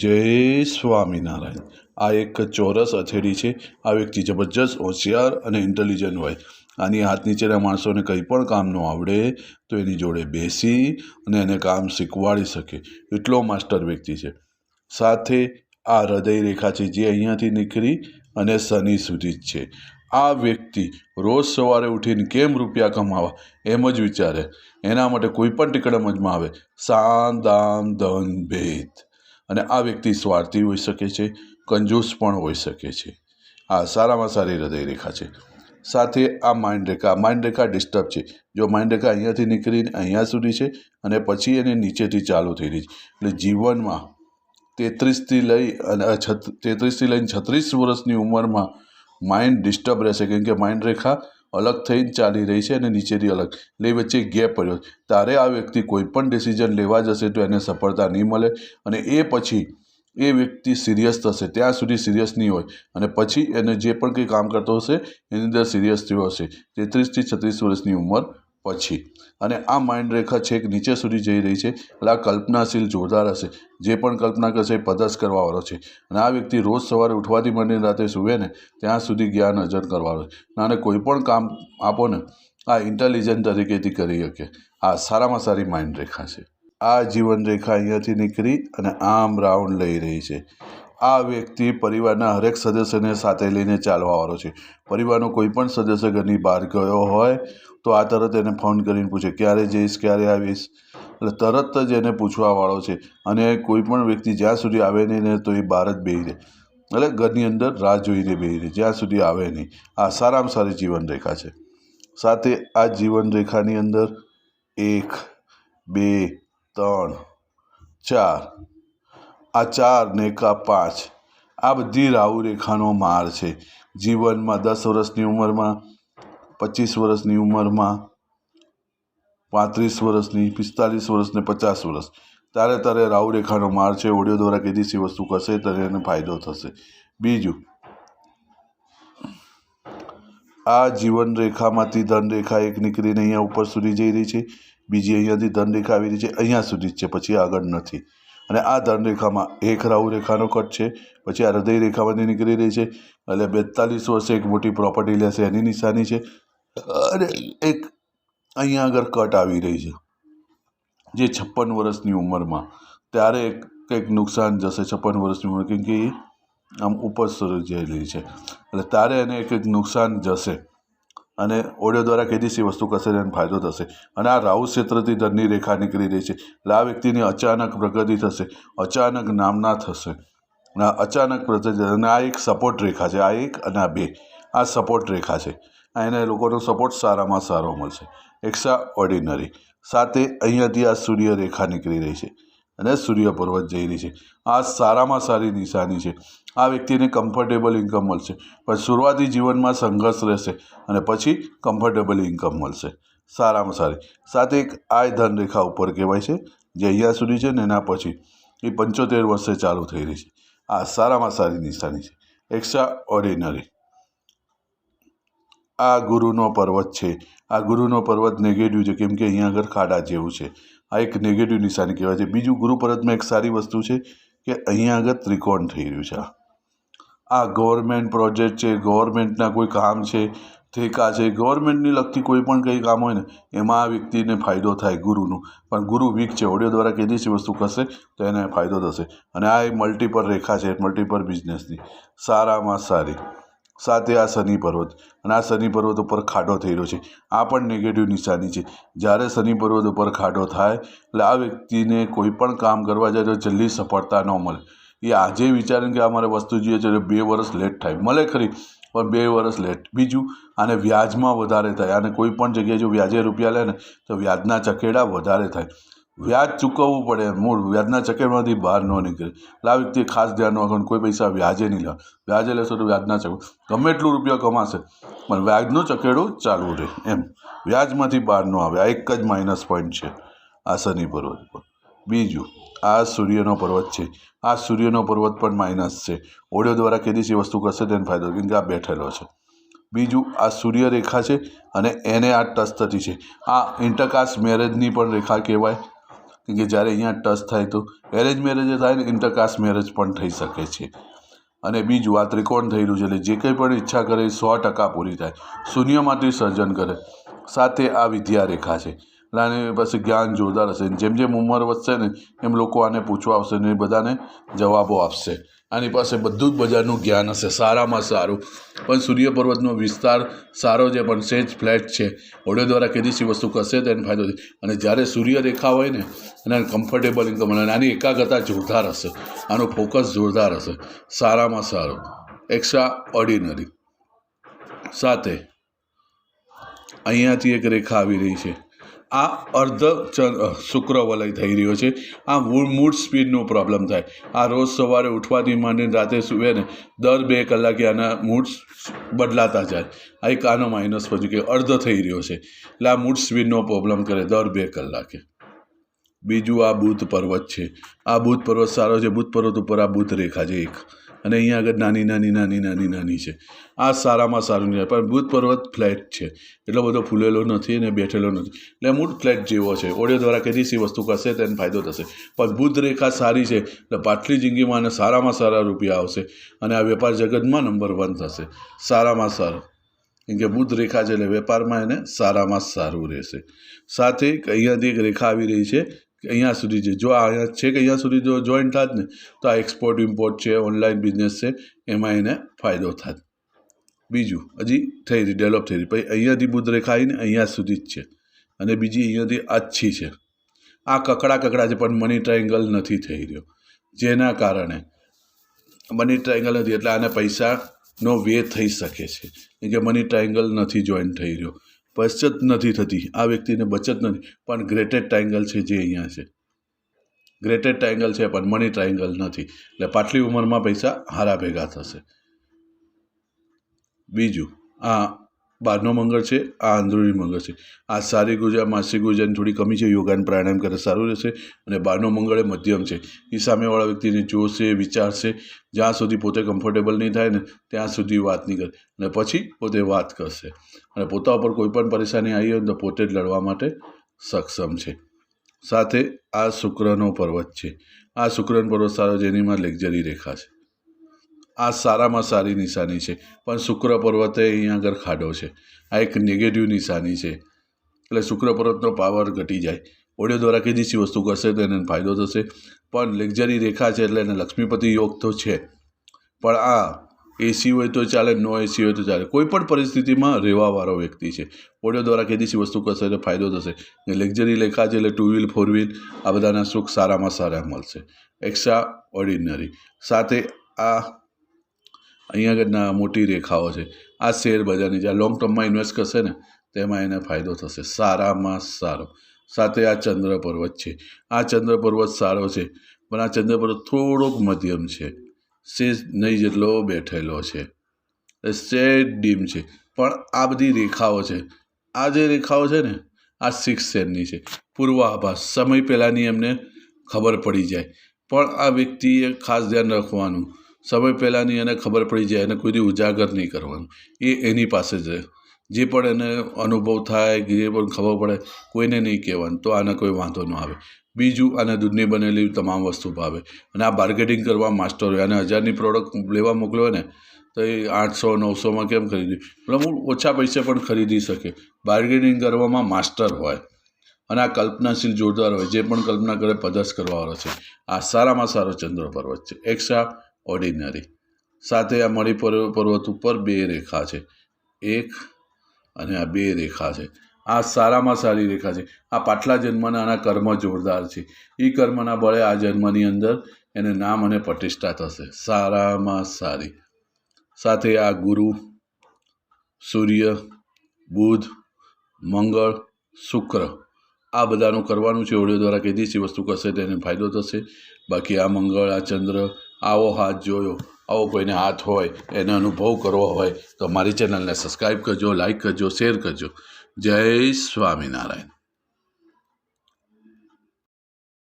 જય સ્વામિનારાયણ. આ એક ચોરસ અથેડી છે. આ વ્યક્તિ જબરજસ્ત હોશિયાર અને ઇન્ટેલિજન્ટ હોય. આની હાથ નીચેના માણસોને કંઈ પણ કામ ન આવડે તો એની જોડે બેસી અને એને કામ શીખવાડી શકે. એટલો માસ્ટર વ્યક્તિ છે. સાથે આ હૃદય રેખા છે જે અહીંયાથી નીકળી અને શનિ સુધી જ છે. આ વ્યક્તિ રોજ સવારે ઉઠીને કેમ રૂપિયા કમાવા એમ જ વિચારે. એના માટે કોઈ પણ ટીકડમજમાં આવે. સામ, દામ, ધન, ભેદ. અને આ વ્યક્તિ સ્વાર્થી હોઈ શકે છે, કંજૂસ પણ હોઈ શકે છે. આ સારામાં સારી હૃદયરેખા છે. સાથે આ માઇન્ડ રેખા માઇન્ડ રેખા ડિસ્ટર્બ છે. જો માઇન્ડ રેખા અહીંયાથી નીકળીને અહીંયા સુધી છે અને પછી એને નીચેથી ચાલુ થઈ રહી છે. એટલે જીવનમાં તેત્રીસથી લઈ અને તેત્રીસથી લઈને છત્રીસ વર્ષની ઉંમરમાં માઇન્ડ ડિસ્ટર્બ રહેશે. કેમ કે માઇન્ડ રેખા અલગ થઈને ચાલી રહી છે અને નીચેની અલગ. એટલે એ વચ્ચે ગેપ પડ્યો. તારે આ વ્યક્તિ કોઈ પણ ડિસિઝન લેવા જશે તો એને સફળતા નહીં મળે અને એ પછી એ વ્યક્તિ સિરિયસ થશે. ત્યાં સુધી સિરિયસ નહીં હોય. અને પછી એને જે પણ કંઈ કામ કરતો હશે, એની અંદર સિરિયસ થયો હશે. તેત્રીસથી છત્રીસ વર્ષની ઉંમર પછી. અને આ માઇન્ડ રેખા છેક નીચે સુધી જઈ રહી છે. એટલે આ કલ્પનાશીલ જોરદાર હશે. જે પણ કલ્પના કરશે એ પદસ કરવાવાળો છે. અને આ વ્યક્તિ રોજ સવારે ઉઠવાથી માંડીને રાતે સૂવે ને, ત્યાં સુધી જ્ઞાન અર્જન કરવાનો છે. અને કોઈ પણ કામ આપો ને, આ ઇન્ટેલિજન્ટ તરીકેથી કરી શકે. આ સારામાં સારી માઇન્ડ રેખા છે. આ જીવન રેખા અહીંયાથી નીકળી અને આમ રાઉન્ડ લઈ રહી છે. આ વ્યક્તિ પરિવારના હરેક સદસ્યને સાથે લઈને ચાલવાવાળો છે. પરિવારનો કોઈ પણ સદસ્ય ઘરની બહાર ગયો હોય તો આ તરત એને ફોન કરીને પૂછે, ક્યારે જઈશ, ક્યારે આવીશ? એટલે તરત જ એને પૂછવાવાળો છે અને કોઈ પણ વ્યક્તિ જ્યાં સુધી આવે નહીં ને તો એ બહાર જ બેસી રહે. એટલે ઘરની અંદર રાહ જોઈને બેહી રહે, જ્યાં સુધી આવે નહીં. આ સારામાં સારી જીવન રેખા છે. સાથે આ જીવન રેખાની અંદર એક, બે, ત્રણ, ચાર આ ચાર ને કા પાંચ. આ બધી રાહુ રેખાનો માર છે. જીવનમાં દસ વર્ષની ઉંમરમાં, પચીસ વર્ષની ઉંમરમાં, પાંત્રીસ વર્ષની, પિસ્તાલીસ વર્ષ ને પચાસ વર્ષ. તારે તારે રાહુ રેખાનો માર છે. ઓડિયો દ્વારા કીધી વસ્તુ કરશે ત્યારે એને ફાયદો થશે. બીજું, આ જીવન રેખામાંથી ધનરેખા એક નીકળીને અહીંયા ઉપર સુધી જઈ રહી છે. બીજી અહીંયાથી ધનરેખા આવી રહી છે. અહીંયા સુધી જ છે. પછી આગળ નથી. અને આ ધનરેખામાં એક રાહુ રેખાનો કટ છે. પછી આ હૃદય રેખામાંથી નીકળી રહી છે. એટલે બેતાલીસ વર્ષે એક મોટી પ્રોપર્ટી લેશે, એની નિશાની છે. અને એક અહીંયા આગળ કટ આવી રહી છે, જે છપ્પન વર્ષની ઉંમરમાં. ત્યારે કંઈક નુકસાન જશે છપ્પન વર્ષની ઉંમર, કેમ કે આમ ઉપર સુધી જઈ રહી છે. એટલે ત્યારે એને કંઈક નુકસાન જશે. અને ઓડિયો દ્વારા એ વસ્તુ કરશે એને ફાયદો થશે. અને આ રાહુ ક્ષેત્રથી ધનની રેખા નીકળી રહી છે. એટલે આ વ્યક્તિની અચાનક પ્રગતિ થશે. અચાનક નામના થશે. અને અચાનક પ્રગતિ અને આ એક સપોર્ટ રેખા છે. આ એક અને આ બે. આ સપોર્ટ રેખા છે. એને લોકોનો સપોર્ટ સારામાં સારો મળશે. એક્સ્ટ્રા ઓર્ડિનરી સાથે અહીંયાથી આ સૂર્ય રેખા નીકળી રહી છે. અને સૂર્ય પર્વત જઈ રહી છે. આ સારામાં સારી નિશાની છે. આ વ્યક્તિને કમ્ફર્ટેબલ ઇન્કમ મળશે. પણ શરૂઆતી જીવનમાં સંઘર્ષ રહેશે અને પછી કમ્ફર્ટેબલ ઇન્કમ મળશે. સારામાં સારી. સાથે એક આ ધનરેખા ઉપર કહેવાય છે, જે અહીંયા સુધી છે ને એના પછી. એ પંચોતેર વર્ષે ચાલુ થઈ રહી છે. આ સારામાં સારી નિશાની છે. એક્સ્ટ્રા ઓર્ડિનરી આ ગુરુનો પર્વત છે. આ ગુરુનો પર્વત નેગેટિવ છે, કેમ કે અહીંયા આગળ ખાડા જેવું છે. આ એક નેગેટિવ નિશાની કહેવાય છે. બીજું ગુરુ પર્વતમાં એક સારી વસ્તુ છે કે અહીંયા આગળ ત્રિકોણ થઈ રહ્યું છે. આ ગવર્મેન્ટ પ્રોજેક્ટ છે, ગવર્મેન્ટના કોઈ કામ છે, ઠેકા છે, ગવર્મેન્ટની લગતી કોઈ પણ કંઈ કામ હોય ને, એમાં આ વ્યક્તિને ફાયદો થાય ગુરુનું. પણ ગુરુ વીક છે, ઓડિયો દ્વારા છે વસ્તુ કરશે તો એને ફાયદો થશે. અને આ એ મલ્ટીપલ રેખા છે મલ્ટીપર બિઝનેસની સારામાં સારી. સાથે આ શનિ પર્વત અને આ શનિ પર્વત ઉપર ખાડો થઈ રહ્યો છે. આ પણ નેગેટિવ નિશાની છે. જ્યારે શનિ પર્વત ઉપર ખાડો થાય, એટલે આ વ્યક્તિને કોઈ પણ કામ કરવા જાય તો જલ્દી સફળતા ન મળે. એ આજે વિચારે કે અમારે વસ્તુ જોઈએ છે બે વર્ષ લેટ થાય. મળે ખરી, પણ બે વર્ષ લેટ બીજું, આને વ્યાજમાં વધારે થાય. અને કોઈ પણ જગ્યાએ જો વ્યાજે રૂપિયા લે ને, તો વ્યાજના ચકેડા વધારે થાય. વ્યાજ ચૂકવવું પડે. મૂળ વ્યાજના ચક્કરમાંથી બહાર ન નીકળે. એટલે આ વ્યક્તિએ ખાસ ધ્યાન રાખવાનું. કોઈ પૈસા વ્યાજે નહીં લે વ્યાજે લેશો તો વ્યાજના ચકેડ ગમે એટલું રૂપિયા કમાશે, પણ વ્યાજનો ચકેડો ચાલુ રહે એમ. વ્યાજમાંથી બહાર ન આવે. આ એક જ માઇનસ પોઈન્ટ છે. આ શનિ પર્વત પર. બીજું, આ સૂર્યનો પર્વત છે. આ સૂર્યનો પર્વત પણ માઇનસ છે. ઓડિયો દ્વારા છે વસ્તુ કરશે તેને ફાયદો? કેમ કે આ બેઠેલો છે. બીજું, આ સૂર્ય રેખા છે અને એને આ ટચ થતી છે. આ ઇન્ટરકાસ્ટ મેરેજની પણ રેખા કહેવાય. કે જ્યારે અહીંયા ટચ થાય તો એરેન્જ મેરેજ થાય ને ઇન્ટરકાસ્ટ મેરેજ પણ થઈ શકે છે. અને બીજું આ ત્રિકોણ થયેલું છે એટલે જે કંઈ પણ ઈચ્છા કરે એ સો ટકા પૂરી થાય. શૂન્યમાંથી સર્જન કરે. સાથે આ વિદ્યા રેખા છે. એટલે આની જ્ઞાન જોરદાર હશે. જેમ જેમ ઉંમર વધશે ને એમ લોકો આને પૂછવા આવશે ને બધાને જવાબો આપશે. આની પાસે બધું જ બજારનું જ્ઞાન હશે, સારામાં સારું. પણ સૂર્ય પર્વતનો વિસ્તાર સારો છે, પણ સેજ ફ્લેટ છે. ઓડિયો દ્વારા કેદીસી વસ્તુ કરશે તો એને ફાયદો થશે અને જ્યારે સૂર્ય રેખા હોય ને, અને કમ્ફર્ટેબલ ઇન્કમ અને આની એકાગ્રતા જોરદાર હશે. આનું ફોકસ જોરદાર હશે. સારામાં સારું. એક્સ્ટ્રા ઓર્ડિનરી સાથે અહીંયાથી એક રેખા આવી રહી છે. આ અર્ધ શુક્રવલય થઈ રહ્યો છે. આ મૂળ સ્પીડનો પ્રોબ્લેમ થાય. આ રોજ સવારે ઉઠવાથી માંડીને રાતે સૂવે ને દર બે કલાકે આના મૂડ બદલાતા જાય. આ એક આનો માઇનસ પછી કે અર્ધ થઈ રહ્યો છે. એટલે આ મૂડ સ્પીડનો પ્રોબ્લેમ કરે દર બે કલાકે. બીજું આ બુધ પર્વત છે. આ બુધ પર્વત સારો છે. બુધ પર્વત ઉપર આ બુધ રેખા છે એક. અને અહીંયા આગળ નાની નાની નાની નાની નાની છે. આ સારામાં સારું નહીં પણ બુધ પર્વત ફ્લેટ છે. એટલો બધો ફૂલેલો નથી અને બેઠેલો નથી. એટલે મૂળ ફ્લેટ જેવો છે. ઓડિયો દ્વારા કેદીસી વસ્તુ કરશે તેને ફાયદો થશે. પણ બુધ રેખા સારી છે. એટલે પાટલી જિંદગીમાં અને સારામાં સારા રૂપિયા આવશે અને આ વેપાર જગતમાં નંબર વન થશે. સારામાં સારો. કેમ કે બુદ્ધ રેખા છે એટલે વેપારમાં એને સારામાં સારું રહેશે. સાથે અહીંયાથી એક રેખા આવી રહી છે. અહીંયા સુધી છે જો આ અહીંયા છે કે અહીંયા સુધી જો જોઈન્ટ થાત ને, તો આ એક્સપોર્ટ ઇમ્પોર્ટ છે ઓનલાઈન બિઝનેસ છે, એમાં એને ફાયદો થાત. બીજું, હજી થઈ રહી ડેવલપ થઈ રહી. પછી અહીંયાથી બુદ્ધરેખા રેખા આવીને અહીંયા સુધી જ છે. અને બીજી અહીંયાથી આછી છે. આ કકડા કકડા છે, પણ મની ટ્રાયંગલ નથી થઈ રહ્યો. જેના કારણે મની ટ્રાયંગલ નથી, એટલે આને પૈસાનો વે થઈ શકે છે. કે મની ટ્રાયંગલ નથી જોઈન થઈ રહ્યો. બચત નથી થતી. આ વ્યક્તિને બચત નથી. પણ ગ્રેટેડ ટ્રાયંગલ છે જે અહીંયા છે. ગ્રેટેડ ટ્રાયંગલ છે પણ મની ટ્રાયંગલ નથી. એટલે પાટલી ઉંમરમાં પૈસા હારા ભેગા થશે. બીજું, આ બહારનો મંગળ છે, આ અંદરૂની મંગળ છે. આ સારી ગુજા માસિક ગુજાની થોડી કમી છે, યોગાન પ્રાણાયામ કરે સારું રહેશે અને બહારનો મંગળ એ મધ્યમ છે. એ સામેવાળા વ્યક્તિને જોશે, વિચારશે, જ્યાં સુધી પોતે કમ્ફર્ટેબલ નહીં થાય ને, ત્યાં સુધી વાત નહીં કરે. અને પછી પોતે વાત કરશે. અને પોતા ઉપર કોઈ પણ પરેશાની આવી હોય તો પોતે જ લડવા માટે સક્ષમ છે. સાથે આ શુક્રનો પર્વત છે. આ શુક્રનો પર્વત સારો જેનીમાં લેક્ઝરી રેખા છે. આ સારામાં સારી નિશાની છે. પણ શુક્ર પર્વતે અહીંયા આગળ ખાડો છે. આ એક નેગેટિવ નિશાની છે. એટલે શુક્ર પર્વતનો પાવર ઘટી જાય. ઓડિયો દ્વારા કેદીસી વસ્તુ કરશે તો એને ફાયદો થશે. પણ લેક્ઝરી રેખા છે એટલે એને લક્ષ્મીપતિ યોગ તો છે. પણ આ એસી હોય તો ચાલે નો એસી હોય તો ચાલે. કોઈ પણ પરિસ્થિતિમાં રહેવાવાળો વ્યક્તિ છે. ઓડિયો દ્વારા કેદીસી વસ્તુ કરશે એટલે ફાયદો થશે. ને લેક્ઝરી રેખા છે એટલે ટુ વ્હીલ ફોર વ્હીલ આ બધાના સુખ સારામાં સારા મળશે. એક્સ્ટ્રા ઓર્ડિનરી સાથે આ અહીંયા આગળના મોટી રેખાઓ છે. આ શેર બજારની જે લોંગ ટર્મમાં ઇન્વેસ્ટ કરશે ને તેમાં એને ફાયદો થશે. સારામાં સારો. સાથે આ ચંદ્ર પર્વત છે. આ ચંદ્ર પર્વત સારો છે, પણ આ ચંદ્ર પર્વત થોડોક મધ્યમ છે. શેષ નહીં જેટલો બેઠેલો છે. સેજ ડીમ છે. પણ આ બધી રેખાઓ છે. આ જે રેખાઓ છે ને, આ સિક્સ સેનની છે. પૂર્વાભાસ. સમય પહેલાંની એમને ખબર પડી જાય. પણ આ વ્યક્તિએ ખાસ ધ્યાન રાખવાનું સમય પહેલાંની એને ખબર પડી જાય, એને કોઈ દી ઉજાગર નહીં કરવાનું. એ એની પાસે જ જે પણ એને અનુભવ થાય, જે પણ ખબર પડે, કોઈને નહીં કહેવાનું. તો આને કોઈ વાંધો ન આવે. બીજું આને દૂધની બનેલી તમામ વસ્તુ ભાવે. અને આ માર્કેટિંગ કરવા માસ્ટર હોય, અને હજારની પ્રોડક્ટ લેવા મોકલ્યો ને, તો એ આઠસો, નવસોમાં કેમ ખરીદી? એટલે હું ઓછા પૈસે પણ ખરીદી શકે. બાર્ગેનિંગ કરવામાં માસ્ટર હોય. અને આ કલ્પનાશીલ જોરદાર હોય. જે પણ કલ્પના કરે પદસ કરવાવાળો છે. આ સારામાં સારો ચંદ્ર પર્વત છે એક્સ્ટ્રા ઓર્ડિનરી સાથે આ મળી પર્વ- પર્વત ઉપર બે રેખા છે. એક અને આ બે રેખા છે. આ સારામાં સારી રેખા છે. આ પાટલા જન્મના આના કર્મ જોરદાર છે. એ કર્મના બળે આ જન્મની અંદર એને નામ અને પ્રતિષ્ઠા થશે. સારામાં સારી. સાથે આ ગુરુ, સૂર્ય, બુધ, મંગળ, શુક્ર. આ બધાનું કરવાનું છે. ઓડિયો દ્વારા કેદીસી વસ્તુ કરશે તેને ફાયદો થશે. બાકી આ મંગળ, આ ચંદ્ર આવો હાથ જોયો. આવો કોઈને હાથ હોય, એને અનુભવ કરવો હોય, તો મારી ચેનલને સબસ્ક્રાઈબ કરજો લાઈક કરજો શેર કરજો. જય સ્વામિનારાયણ.